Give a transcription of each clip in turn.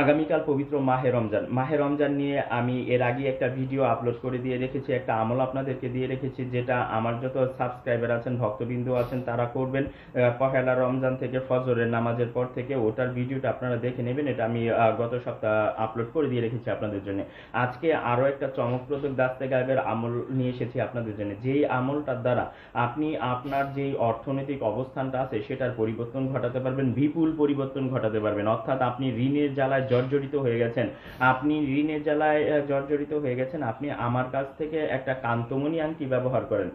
আগামীকাল পবিত্র মাহে রমজান। মাহে রমজান নিয়ে আমি এর আগে একটা ভিডিও আপলোড করে দিয়ে রেখেছি, একটা আমল আপনাদেরকে দিয়ে রেখেছি, যেটা আমার যত সাবস্ক্রাইবার আছেন, ভক্তবিন্দু আছেন, তারা করবেন। পহেলা রমজান থেকে ফজরের নামাজের পর থেকে ওটার ভিডিওটা আপনারা দেখে নেবেন। এটা আমি গত সপ্তাহ আপলোড করে দিয়ে রেখেছি আপনাদের জন্য। আজকে আরও একটা চমকপ্রদ দাস্তে গায়েবের আমল নিয়ে এসেছি আপনাদের জন্য। যেই আমলটার দ্বারা আপনি আপনার যেই অর্থনৈতিক অবস্থানটা আছে, সেটার পরিবর্তন ঘটাতে পারবেন, বিপুল পরিবর্তন ঘটাতে পারবেন। অর্থাৎ আপনি ঋণের জ্বালায় জর্জরিত হয়ে গেছেন। আপনি ঋণের জ্বালায় জর্জরিত হয়ে গেছেন। আপনি আমার কাছ থেকে একটা কান্তমণি আংটি ব্যবহার করেন।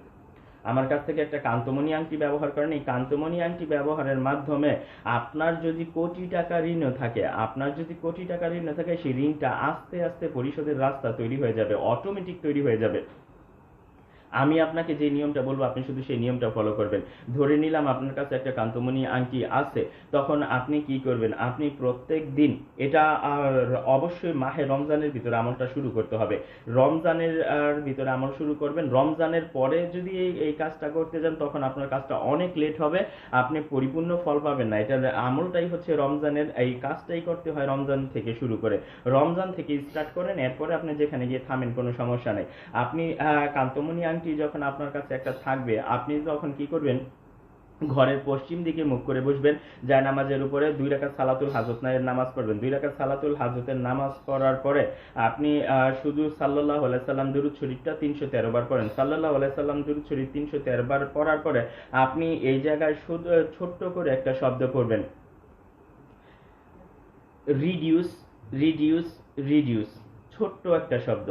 আমার কাছ থেকে একটা কান্তমণি আংটি ব্যবহার করেন। এই কান্তমণি আংটি ব্যবহারের মাধ্যমে আপনার যদি কোটি টাকা ঋণও থাকে, আপনার যদি কোটি টাকা ঋণও থাকে, সেই ঋণটা আস্তে আস্তে পরিশোধের রাস্তা তৈরি হয়ে যাবে অটোমেটিক তৈরি হয়ে যাবে। আমি আপনাকে যে নিয়মটা বলব, আপনি শুধু সেই নিয়মটা ফলো করবেন। ধরে নিলাম আপনার কাছে একটা কান্তমণি আংটি আছে, তখন আপনি কি করবেন? আপনি প্রত্যেক দিন এটা আর অবশ্যই মাহে রমজানের ভিতরে আমলটা শুরু করতে হবে। রমজানের ভিতরে আমল শুরু করবেন। রমজানের পরে যদি এই কাজটা করতে যান, তখন আপনার কাজটা অনেক লেট হবে। আপনি পরিপূর্ণ ফল পাবেন না। এটার আমলটাই হচ্ছে রমজানের, এই কাজটাই করতে হয় রমজান থেকে শুরু করে। রমজান থেকে স্টার্ট করেন, এরপরে আপনি যেখানে গিয়ে থামেন, কোনো সমস্যা নেই। আপনি কান্তমণি আংটি যখন আপনার কাছে একটা থাকবে, আপনি তখন কি করবেন? ঘরের পশ্চিম দিকে মুখ করে বসবেন, যায় নামাজের উপরে দুই রাকাত সালাতুল হাজত নায়ের নামাজ পড়বেন। দুই রাকাত সালাতুল হাজতের নামাজ পড়ার পরে আপনি শুধু সাল্লাহ সাল্লাম দুরুদ শরীফটা তিনশো তেরো বার পড়েন। সাল্লাহ সাল্লাম দুরুদ শরীফ তিনশো তেরো বার পড়ার পরে আপনি এই জায়গায় শুধু ছোট্ট করে একটা শব্দ পড়বেন। রিডিউস রিডিউস রিডিউস ছোট্ট একটা শব্দ।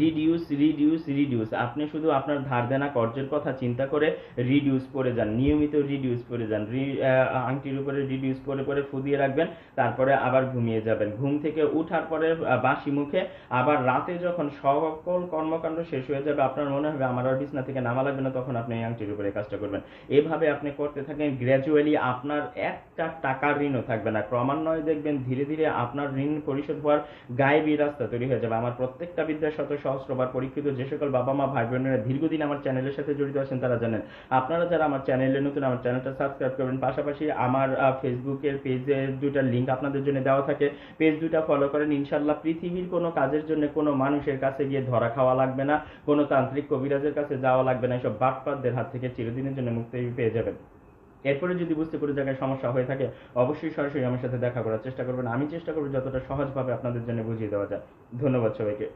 রিডিউস রিডিউস রিডিউস আপনি শুধু আপনার ধার দেনা কর্জের কথা চিন্তা করে রিডিউস করে যান। নিয়মিত রিডিউস করে যান। আংটির উপরে রিডিউস করে করে ফুদিয়ে রাখবেন, তারপরে আবার ঘুমিয়ে যাবেন। ঘুম থেকে উঠার পরে বাসি মুখে আবার রাতে যখন সকল কর্মকাণ্ড শেষ হয়ে যাবে, আপনার মনে হবে আমার আর বিছনা থেকে নামা লাগবে না, তখন আপনি এই আংটির উপরে কাজটা করবেন। এভাবে আপনি করতে থাকেন গ্র্যাজুয়ালি আপনার একটা টাকার ঋণও থাকবে না। ক্রমান্বয়ে দেখবেন ধীরে ধীরে আপনার ঋণ পরিশোধ হওয়ার গায়েবী রাস্তা তৈরি হয়ে যাবে। আমার প্রত্যেকটা বিদ্যার শত সহস্রবার পরীক্ষিত যে সকল বাবা মা ভাই বোনেরা দীর্ঘদিন আমার চ্যানেলের সাথে জড়িত আছেন, তারা জানেন। আপনারা যারা আমার চ্যানেলে নতুন, আমার চ্যানেলটা সাবস্ক্রাইব করবেন। পাশাপাশি আমার ফেসবুকের পেজে দুটা লিঙ্ক আপনাদের জন্য দেওয়া থাকে। পেজ দুটা ফলো করেন। ইনশাল্লাহ পৃথিবীর কোনো কাজের জন্য কোনো মানুষের কাছে গিয়ে ধরা খাওয়া লাগবে না। কোনো তান্ত্রিক কবিরাজের কাছে যাওয়া লাগবে না। এসব বাটপাতদের হাত থেকে চিরদিনের জন্য মুক্তি পেয়ে যাবেন। এরপরে যদি বুঝতে কোনো জায়গায় সমস্যা হয়ে থাকে, অবশ্যই সরাসরি আমার সাথে দেখা করার চেষ্টা করবেন। আমি চেষ্টা করব যতটা সহজভাবে আপনাদের জন্য বুঝিয়ে দেওয়া যায়। ধন্যবাদ সবাইকে।